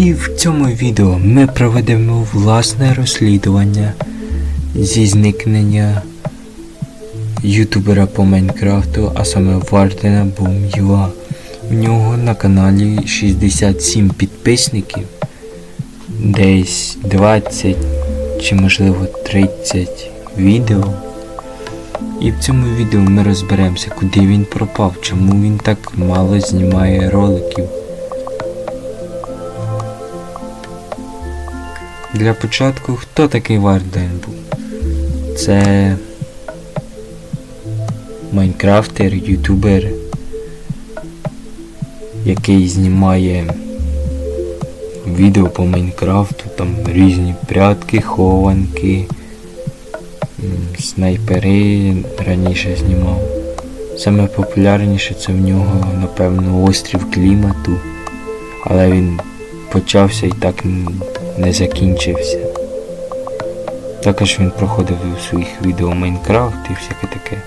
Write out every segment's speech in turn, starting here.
І в цьому відео ми проведемо власне розслідування зі зникнення ютубера по Майнкрафту, а саме Вардена Boom.ua. У нього на каналі 67 підписників, десь 20 чи можливо 30 відео. І в цьому відео ми розберемося, куди він пропав, чому він так мало знімає роликів. Для початку, хто такий Варден був? Це майнкрафтер, ютубер, який знімає відео по Майнкрафту, там різні прятки, хованки, снайпери раніше знімав. Саме популярніше це в нього, напевно, острів клімату, але він почався і так не закінчився. Також він проходив у своїх відео Майнкрафт і всяке таке.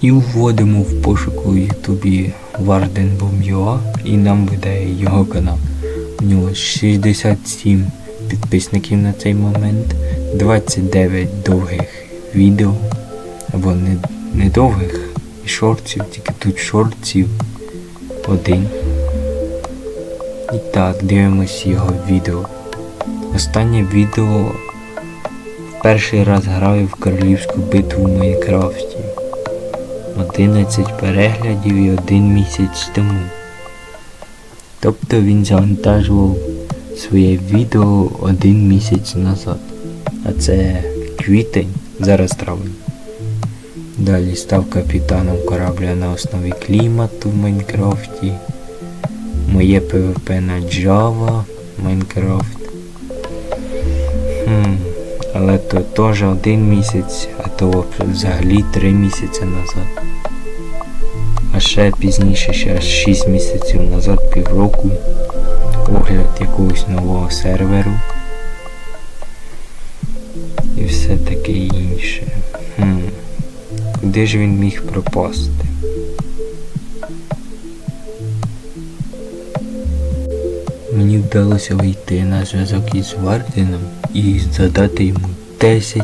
І вводимо в пошуку у Ютубі Wardenbom.ua і нам видає його канал. У нього 67 підписників на цей момент, 29 довгих відео, або не, не довгих, і шортів, тільки тут шортів один. І так, дивимось його відео. Останнє відео в перший раз граю в королівську битву в Майнкрафті. 11 переглядів і один місяць тому. Тобто він завантажував своє відео один місяць назад. А це квітень, зараз травень. Далі став капітаном корабля на основі клімату в Майнкрафті. Моє ПВП на Java, Майнкрафт. Хм, але то теж один місяць, а то взагалі три місяці назад. А ще пізніше, ще 6 місяців назад, півроку, огляд якогось нового серверу. І все таке інше. Хм. Куди ж він міг пропасти? Мені вдалося вийти на зв'язок із Варденом і задати йому 10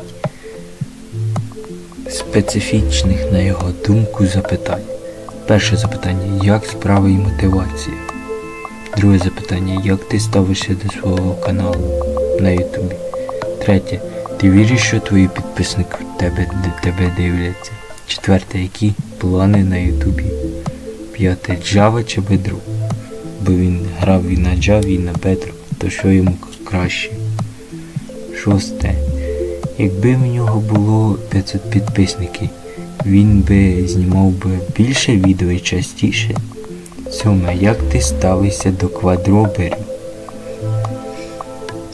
специфічних, на його думку, запитань. Перше запитання, як справа і мотивація? Друге запитання, як ти ставишся до свого каналу на Ютубі? Третє, ти віриш, що твої підписники тебе, тебе дивляться? Четверте, які плани на Ютубі? П'яте, Java чи Bedrock? Бо він грав і на Java, і на Bedrock, то що йому краще? Шосте. Якби в нього було 500 підписників, він би знімав би більше відео і частіше. Сьоме, як ти ставишся до квадроберів?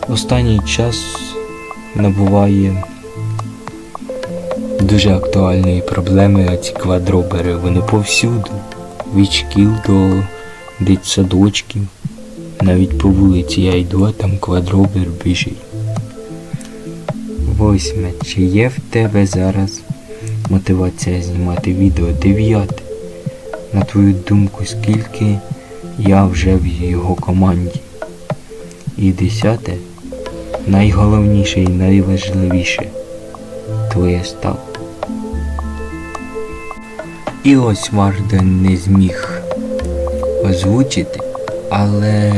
Останній час набуває дуже актуальної проблеми ці квадробери. Вони повсюду. Від шкіл до дитсадочків. Навіть по вулиці я йду, а там квадробер біжить. Восьме. Чи є в тебе зараз мотивація знімати відео? Дев'яте. На твою думку, скільки я вже в його команді? І десяте. Найголовніше і найважливіше твоє став. І ось Варден не зміг озвучити, але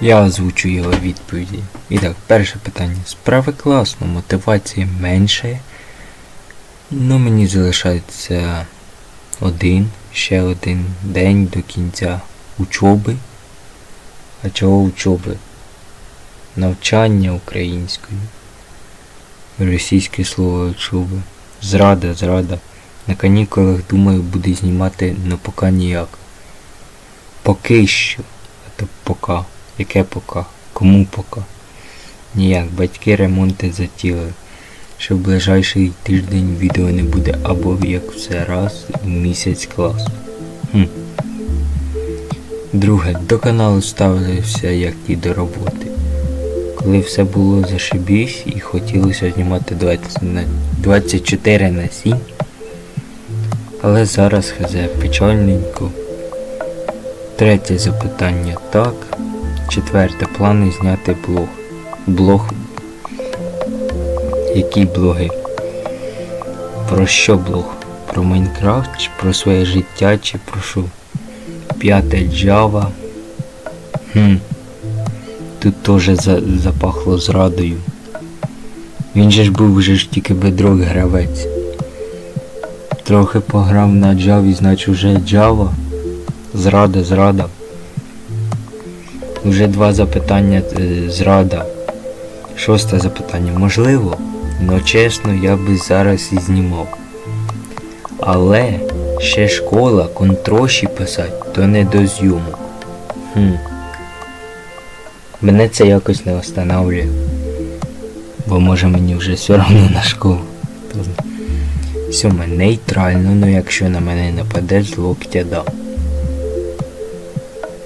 я озвучу його відповіді. І так, перше питання. Справи класно, мотивації менше. Ну мені залишається один, ще один день до кінця учоби. А чого учоби? Навчання українською. Російське слово учоби. Зрада, зрада. На канікулах, думаю, буде знімати, но поки ніяк. Поки що. А то пока. Яке пока? Кому пока? Ніяк. Батьки ремонти затіли. Що в ближайший тиждень відео не буде або як все раз в місяць класу. Хм. Друге, до каналу ставився як і до роботи. Коли все було зашибісь і хотілося знімати 20 на 24 на 7. Але зараз хз печальненько. Третє запитання так. Четверте плани зняти блог. Блог. Які блоги? Про що блог? Про Майнкрафт, чи про своє життя, чи про що? П'яте Java. Хм. Тут теж за, запахло зрадою. Він же ж був вже ж тільки бедрок гравець. Трохи пограв на Java, значить вже Java. Зрада, зрада. Уже два запитання е, зрада. Шосте запитання. Можливо, но чесно, я би зараз і знімав. Але ще школа, контроші писать, то не до зйомок. Хм. Мене це якось не останавлює. Бо може мені вже все одно на школу. Сьоме, нейтрально, ну якщо на мене нападе, з локтя дам.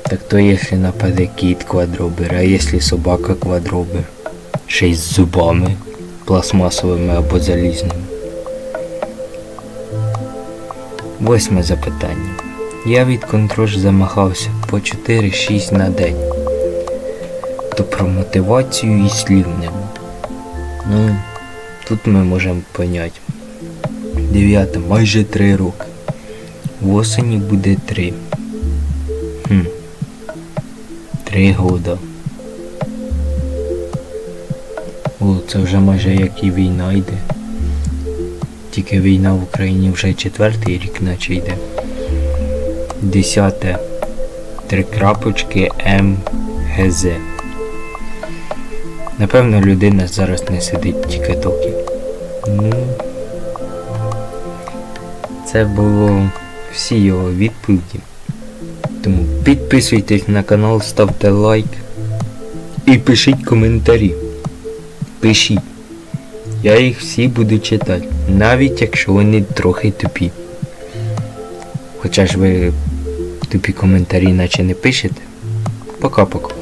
Так то якщо нападе кіт квадробер, а якщо собака квадробер? Ще й з зубами пластмасовими або залізними. Восьме запитання. Я від контрош замахався по 4-6 на день. То про мотивацію і слів нема. Ну, тут ми можемо поняти. Дев'яте, майже 3 роки. В осені буде 3. Хм. 3 года. О, це вже майже як і війна йде. Тільки війна в Україні вже четвертий рік наче йде. Десяте. Три крапочки МГЗ. Напевно, людина зараз не сидить в тікетокі. Ну. Це було всі його відповіді. Тому підписуйтесь на канал, ставте лайк і пишіть коментарі. Пишіть. Я їх всі буду читати, навіть якщо вони трохи тупі. Хоча ж ви тупі коментарі наче не пишете. Пока-пока.